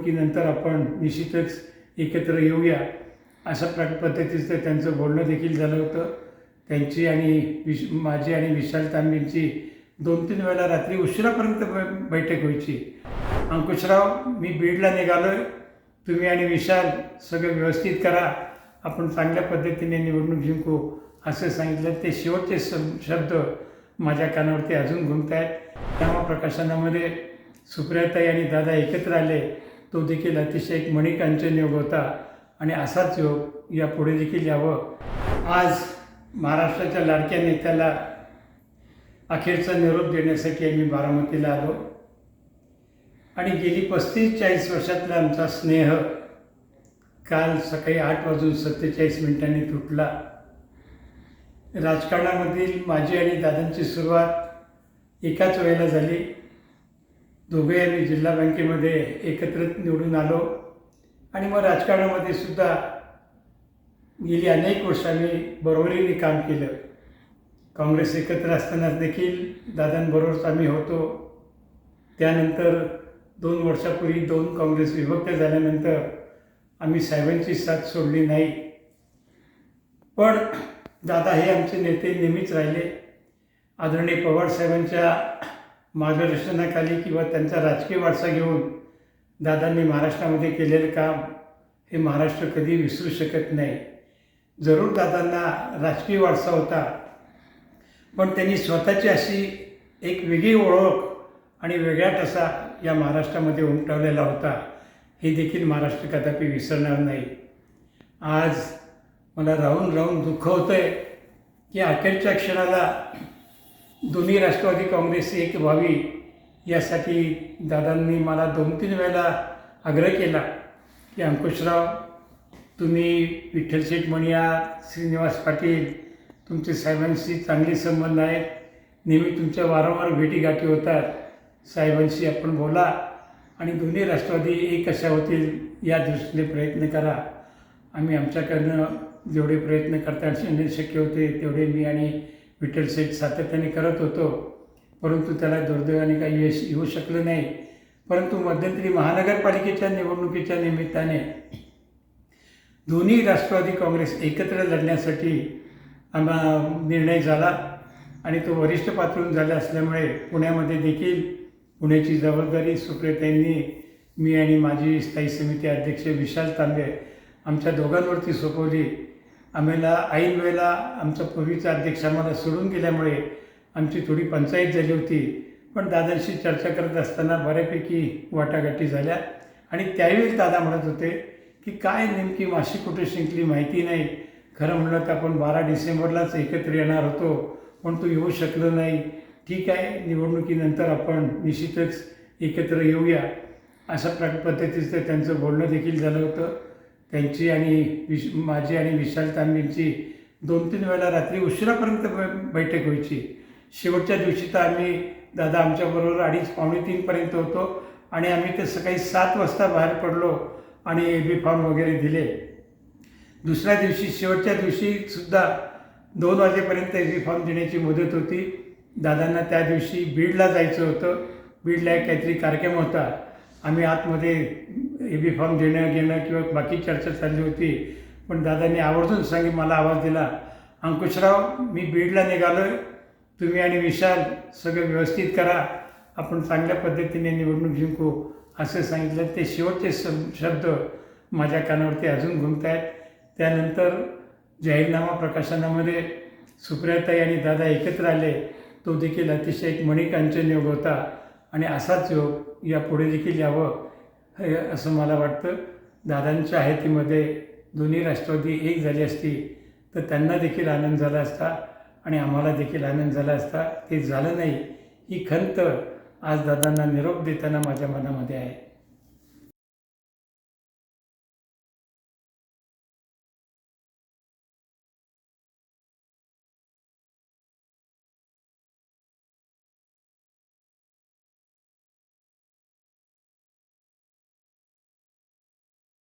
निवडणुकीनंतर आपण निश्चितच एकत्र येऊया. अशा प्र पद्धतीचं त्यांचं बोलणं देखील झालं होतं. त्यांची आणि विश माझी आणि विशाल तांबेंची दोन तीन वेळा रात्री उशिरापर्यंत बैठक व्हायची. अंकुशराव मी बीडला निघालो तुम्ही आणि विशाल सगळं व्यवस्थित करा. आपण चांगल्या पद्धतीने निवडणूक जिंकू. असं सांगितलं. ते शेवटचे शब्द माझ्या कानावरती अजून घुमत आहेत त्यामुळे प्रकाशनामध्ये सुप्रियाताई आणि दादा एकत्र आले. तो देखील अतिशय एक मणिकांचन योग होता आणि असाच योग यापुढे देखील यावं. आज महाराष्ट्राच्या लाडक्या नेत्याला अखेरचा निरोप देण्यासाठी आम्ही बारामतीला आलो. आणि गेली पस्तीस चाळीस वर्षातला आमचा स्नेह काल सकाळी आठ वाजून सत्तेचाळीस मिनिटांनी तुटला. राजकारणामधील माझी आणि दादांची सुरुवात एकाच वेळेला झाली. दोघे आम्ही जिल्हा बँकेमध्ये एकत्र निवडून आलो. आणि मग राजकारणामध्ये सुद्धा गेली अनेक वर्ष आम्ही बरोबरीने काम केलं. काँग्रेस एकत्र असताना देखील दादांबरोबरच आम्ही होतो. त्यानंतर दोन वर्षापूर्वी दोन काँग्रेस विभक्त झाल्यानंतर आम्ही साहेबांची साथ सोडली नाही. पण दादा हे आमचे नेते नेहमीच राहिले. आदरणीय पवार साहेबांच्या मार्गदर्शनाखाली किंवा त्यांचा राजकीय वारसा घेऊन दादांनी महाराष्ट्रामध्ये केलेलं काम हे महाराष्ट्र कधी विसरू शकत नाही. जरूर दादांना राजकीय वारसा होता. पण त्यांनी स्वतःची अशी एक वेगळी ओळख आणि वेगळा ठसा या महाराष्ट्रामध्ये उमटवलेला होता. हे देखील महाराष्ट्र कदापि विसरणार नाही. आज मला राहून राहून दुःख होतं आहे की अखेरच्या क्षणाला दोन्ही राष्ट्रवादी काँग्रेस एक व्हावी यासाठी दादांनी मला दोन तीन वेळेला आग्रह केला की अंकुशराव तुम्ही विठ्ठल शेठ मणिया श्रीनिवास पाटील तुमचे साहेबांशी चांगले संबंध आहेत. नेहमी तुमच्या वारंवार भेटीगाठी होतात. साहेबांशी आपण बोला आणि दोन्ही राष्ट्रवादी एक कशा होतील या दृष्टीने प्रयत्न करा. आम्ही आमच्याकडनं जेवढे प्रयत्न करता शक्य होते तेवढे मी आणि विठ्ठल शेठ सातत्याने करत होतो. परंतु त्याला दुर्दैवाने काही यश येऊ शकलं नाही. परंतु मध्यंतरी महानगरपालिकेच्या निवडणुकीच्या निमित्ताने दोन्ही राष्ट्रवादी काँग्रेस एकत्र लढण्यासाठी आम्हा निर्णय झाला आणि तो वरिष्ठ पातळून झाला असल्यामुळे पुण्यामध्ये देखील पुण्याची जबाबदारी सुप्रियताईंनी मी आणि माझी स्थायी समिती अध्यक्ष विशाल तांबे आमच्या दोघांवरती सोपवली. आम्हाला ऐन वेळेला आमचा पूर्वीचा अध्यक्ष आम्हाला सोडून गेल्यामुळे आमची थोडी पंचायत झाली होती. पण दादांशी चर्चा करत असताना बऱ्यापैकी वाटाघाटी झाल्या. आणि त्यावेळी दादा म्हणत होते की काय नेमकी माशी कुठे शिंकली माहिती नाही. खरं म्हणलं तर आपण बारा डिसेंबरलाच एकत्र येणार होतो. पण तो येऊ शकलो नाही. ठीक आहे निवडणुकीनंतर आपण निश्चितच एकत्र येऊया. अशा प्र पद्धतीचं त्यांचं बोलणं देखील झालं होतं. त्यांची आणि विश माझी आणि विशाल तांबींची दोन तीन वेळा रात्री उशिरापर्यंत बैठक व्हायची. शेवटच्या दिवशी तर आम्ही दादा आमच्याबरोबर अडीच पावणे तीनपर्यंत होतो आणि आम्ही ते सकाळी सात वाजता बाहेर पडलो आणि ए बी फॉर्म वगैरे दिले. दुसऱ्या दिवशी शेवटच्या दिवशीसुद्धा दोन वाजेपर्यंत ए बी फॉर्म देण्याची मुदत होती. दादांना त्या दिवशी बीडला जायचं होतं. बीडला एक काहीतरी कार्यक्रम होता. आम्ही आतमध्ये ए बी फॉर्म देणं घेणं किंवा बाकी चर्चा चालली होती. पण दादांनी आवर्जून सांगितलं मला आवाज दिला. अंकुशराव मी बीडला निघालो तुम्ही आणि विशाल सगळं व्यवस्थित करा. आपण चांगल्या पद्धतीने निवडणूक जिंकू. असं सांगितलं. ते शेवटचे शब्द माझ्या कानावरती अजून घुमत आहेत त्यानंतर जाहीरनामा प्रकाशनामध्ये सुप्रियाताई आणि दादा एकत्र आले. तो देखील अतिशय एक मणिकांचन योग होता. आणि असाच योग यापुढे देखील यावं हे असं मला वाटतं. दादांच्या हयातीमध्ये दोन्ही राष्ट्रवादी एक झाली असती तर त्यांना देखील आनंद झाला असता आणि आम्हाला देखील आनंद झाला असता. ते झालं नाही ही खंत आज दादांना निरोप देताना माझ्या मनामध्ये आहे.